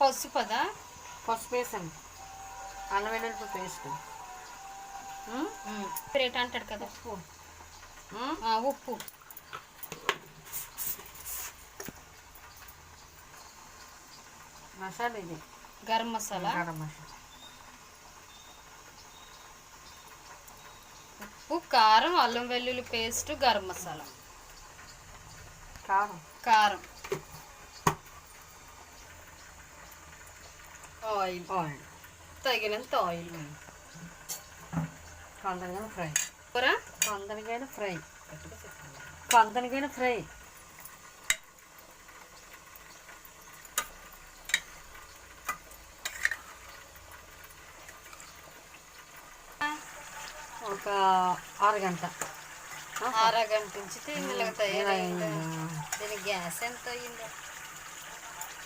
పసుపు పదా పసుపు వేసాను అల్లం వెల్లుల్లి పేస్ట్ రేట్ అంటాడు కదా. ఉప్పు ఉప్పు. మసాలా ఇది. గరం మసాలా? గరం మసాలా. ఉప్పు కారం అల్లం వెల్లుల్లి పేస్ట్ గరం మసాలా. కారం. కారం. ఆయిల్ ఆయిల్ తగినంత ఆయిల్ కొందరికైనా ఫ్రై కూర కొందరికైనా ఫ్రై కొందరికైనా ఫ్రై ఒక అరగంట అరగంట ఉంచితే ఇందులో తయారైందా దీని గ్యాస్ ఎంత అయిందో